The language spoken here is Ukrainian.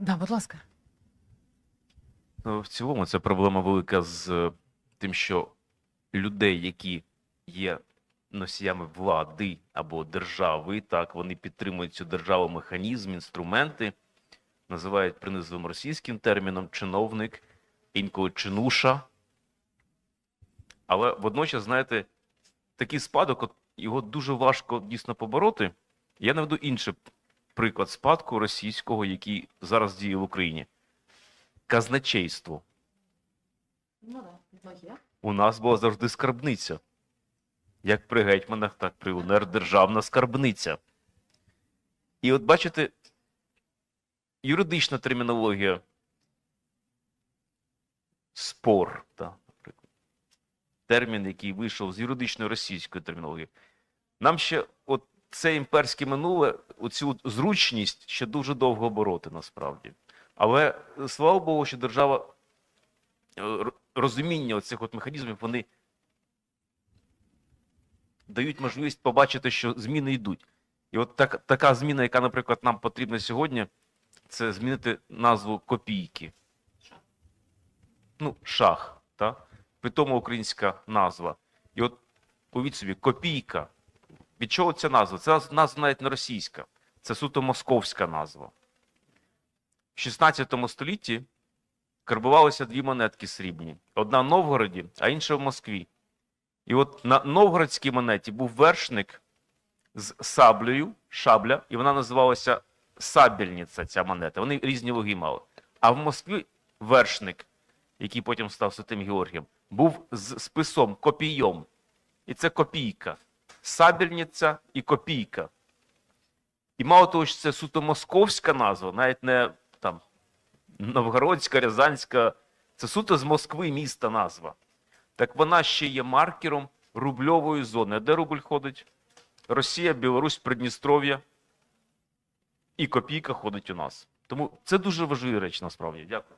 Да, будь ласка. Ну, в цілому це проблема велика з е, тим, що людей, які є носіями влади або держави, так, вони підтримують цю державу механізм, інструменти, називають принизливим російським терміном чиновник, інколи чинуша. Але водночас, знаєте, такий спадок, от його дуже важко дійсно побороти. Я наведу інший приклад спадку російського, який зараз діє в Україні. Казначейство. Ну да. У нас була завжди скарбниця. Як при гетьманах, так при УНР державна скарбниця. І от бачите, юридична термінологія. Спор, так, наприклад. Термін, який вийшов з юридичної російської термінології. Нам ще це імперське минуле, оцю зручність ще дуже довго бороти насправді. Але слава Богу, що держава е, розуміння оцих от механізмів, вони дають можливість побачити, що зміни йдуть. І от так, така зміна, яка, наприклад, нам потрібна сьогодні, це змінити назву копійки. Ну, шах, так? При тому українська назва. І от уявіть собі, копійка. Від чого ця назва? Це назва навіть не російська, це суто московська назва. В 16 столітті карбувалися дві монетки срібні: одна в Новгороді, а інша в Москві. І от на новгородській монеті був вершник з саблею, шабля, і вона називалася Сабельниця, ця монета. Вони різні логи мали. А в Москві вершник, який потім став Святим Георгієм, був з списом, копійом. І це копійка. Сабельниця і копійка. І мало того, що це суто московська назва, навіть не там Новгородська, Рязанська, це суто з Москви міста назва. Так вона ще є маркером рубльової зони. Де рубль ходить? Росія, Білорусь, Придністров'я і копійка ходить у нас. Тому це дуже важлива реч насправді. Дякую.